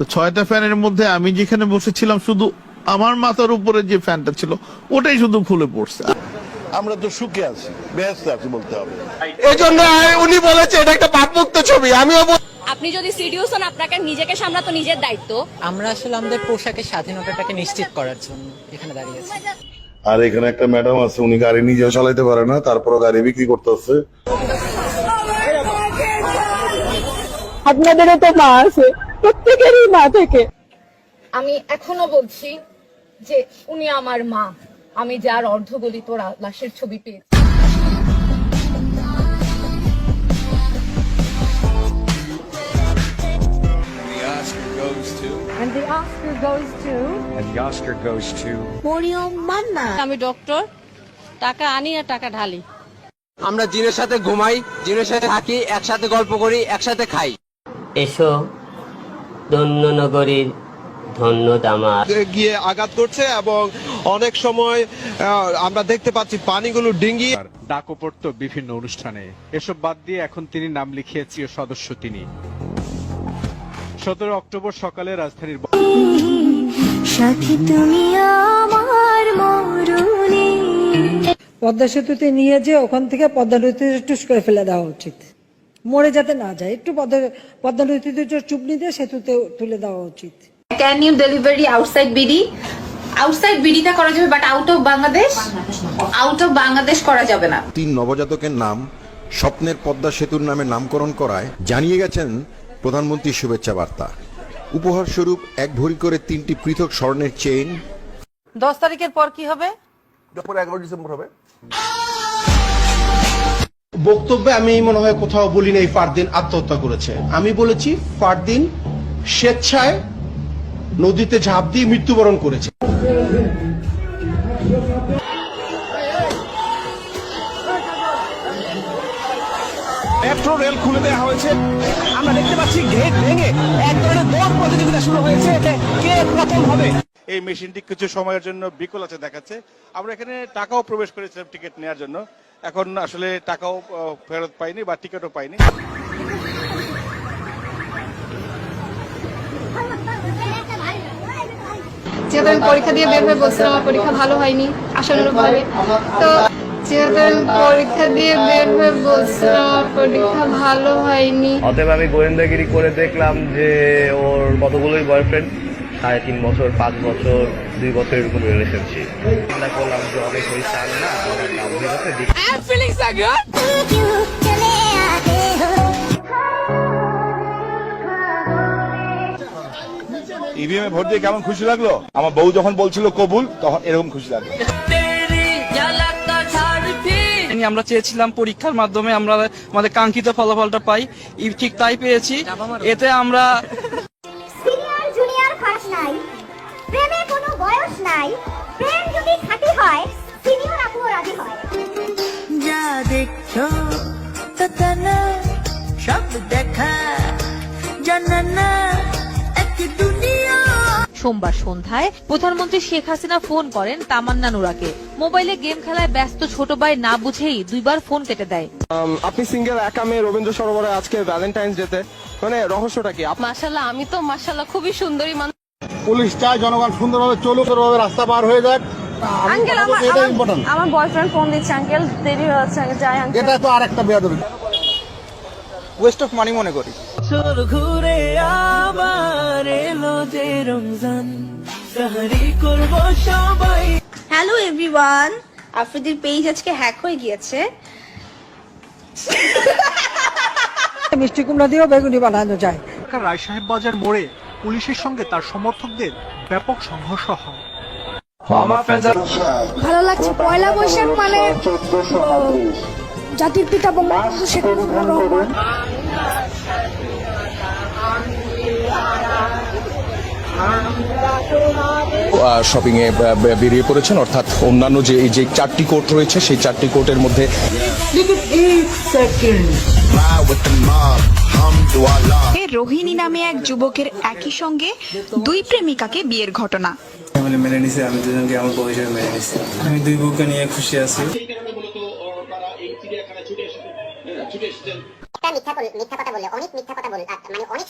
তো ছয়টা ফ্যানের মধ্যে আমি যেখানে বসেছিলাম শুধু আমার মাথার উপরে যে ফ্যানটা ছিল ওটাই শুধু খুলে পড়ছে। আমরা তো সুখে আছি ব্যস্ত আছি বলতে হবে। এই জন্য উনি বলেছে এটা একটা ভাবমুক্ত ছবি আমিও আপনি যদি সিরিয়াস হন আপনাকে নিজেকে সামলাতো নিজের দায়িত্ব। আমরা আসলে আমাদের পোশাকের স্বাধীনতাটাকে নিশ্চিত করার জন্য এখানে দাঁড়িয়ে আছি। আর এখানে একটা ম্যাডাম আছে উনি গাড়ি নিজেও চালাইতে পারে না তারপরও গাড়ি বিক্রি করতে করতেছে। আপনাদেরও তো মা আছে। প্রত্যেকেরই মা থেকে। আমি এখনও বলছি যে উনি আমার মা। আমি যার অর্ধগলিত লাশের ছবি পেয়েছি। And the Oscar goes to And the Oscar goes to Mariam Manna আমি ডক্টর টাকা আনি আর টাকা ঢালি। আমরা জিনের সাথে ঘুমাই জিনের সাথে থাকি একসাথে গল্প করি একসাথে খাই। এসো ধন্য দামার গিয়ে আঘাত করছে এবং অনেক সময় আমরা দেখতে পাচ্ছি পানিগুলো ডিঙ্গি। ডাকও পড়তো বিভিন্ন অনুষ্ঠানে। এসব বাদ দিয়ে এখন তিনি নাম লিখিয়েছি সদস্য তিনি। সতেরো অক্টোবর সকালে রাজধানীর সাথী তুমি আমার মরুনি পদ্মা সেতুতে নিয়ে যে ওখান থেকে পদ্মা নদীতে টুস করে ফেলে দেওয়া উচিত। মরে যাতে না যায়। একটু পদ্মা পদ্মা নদীতে চুপনি দিয়ে সেতুতে তুলে দেওয়া উচিত। Can you delivery outside BD outside বিডিটা করা যাবে but out of Bangladesh out of Bangladesh করা যাবে না। তিন নবজাতকের নাম স্বপ্নের পদ্মা সেতুর নামে নামকরণ করায় জানিয়ে গেছেন প্রধানমন্ত্রীর শুভেচ্ছা বার্তা। উপহার স্বরূপ এক ভরি করে তিনটি পৃথক স্বর্ণের চেইন। দশ তারিখের পর কি হবে? এগারো ডিসেম্বর হবে। বক্তব্যে আমি মনে হয় কোথাও বলি নাই ফারদিন আত্মহত্যা করেছে। আমি বলেছি ফারদিন স্বেচ্ছায় নদীতে ঝাঁপ দিয়ে মৃত্যুবরণ করেছে। মেট্রো রেল খুলে দেওয়া হয়েছে। আমরা দেখতে পাচ্ছি গেট ভেঙে এক ধরনের দৌড় প্রতিযোগিতা শুরু হয়েছে। কে প্রথম হবে? এই মেশিনটি কিছু সময়ের জন্য বিকল আছে দেখাচ্ছে। আমরা এখানে টাকাও প্রবেশ করেছিলাম টিকিট নেওয়ার জন্য। এখন আসলে টাকাও আহ, ফেরত পাইনি বা টিকিটও পাইনি। যেহেতু আমি পরীক্ষা দিয়ে বের হয়ে বলছিলাম আমার পরীক্ষা ভালো হয়নি আশানুরূপ ভাবে। তো যেহেতু আমি পরীক্ষা দিয়ে বের হয়ে বলছিলাম আমার পরীক্ষা ভালো হয়নি। অতএব আমি গোয়েন্দাগিরি করে দেখলাম যে ওর কতগুলোই বয়ফ্রেন্ড সাড়ে তিন বছর পাঁচ বছর দুই বছর এরকম রিলেশনশিপ চিন্তা করলাম যে অনেক হয়েছে আর না আমার ইভিএম এ ভোট দিয়ে কেমন খুশি লাগল? আমার বউ যখন বলছিল কবুল তখন এরকম খুশি লাগল। আমরা চেয়েছিলাম পরীক্ষার মাধ্যমে আমরা আমাদের কাঙ্ক্ষিত ফলাফলটা পাই। ঠিক তাই পেয়েছি। এতে আমরা নাই প্রেম যদি খাঁটি হয় সিনিয়র আপুও রাজি হয়। যা দেখছ তা না সব দেখা। জানা না সোমবার সন্ধ্যায় প্রধানমন্ত্রী শেখ হাসিনা ফোন করেন তামান্না নুরাকে। মোবাইলে গেম খেলায় ব্যস্ত ছোট ভাই না বুঝেই দুইবার ফোন কেটে দেয়। আপনি সিঙ্গেল একা মেয়ে রবীন্দ্র সরোবরে আজকে ভ্যালেন্টাইন্স ডেতে মানে রহস্যটা কি? মাশাল্লাহ আমি তো মাশাল্লাহ খুবই সুন্দরী মানুষ। পুলিশ চায় জনগণ সুন্দরভাবে চলুক সুন্দরভাবে রাস্তা পার হয়ে যাক। আঙ্কেল আমার বয়ফ্রেন্ড ফোন দিচ্ছে আঙ্কেল। দেরি হয়ে যাচ্ছে যাই আঙ্কেল। এটা তো আরেকটা বেয়াদবি। ওয়েস্ট অফ মানি মনে করি। ঘুরে আবার এলো যে রমজান। সাহারি করব সবাই। হ্যালো এভরিওয়ান আফ্রিদির পেজ আজকে হ্যাক হয়ে গিয়েছে। মিষ্টি কুমড়া দিয়েও বেগুনি বানানো যায়। রায় সাহেব বাজার মোড়ে পুলিশের সঙ্গে তার সমর্থকদের ব্যাপক সংঘর্ষ হয়। ভালো লাগছে। পয়লা বৈশাখ মানে জাতির পিতা বঙ্গবন্ধু শেখ মুজিবুর রহমান শপিং এ বেরিয়ে পড়েছেন। অর্থাৎ অন্যান্য যে এই যে চারটি কোর্ট রয়েছে সেই চারটি কোর্টের মধ্যে রোহিণী নামে এক যুবকের একই সঙ্গে দুই প্রেমিকাকে বিয়ের ঘটনা। মেনে নিছে আমি দুজনকে আমার বউ হিসেবে মেনে নিছি। আমি দুই বউকে নিয়ে খুশি আছি। মিথ্যা মিথ্যা কথা বললে অনেক মিথ্যা কথা বললে মানে অনেক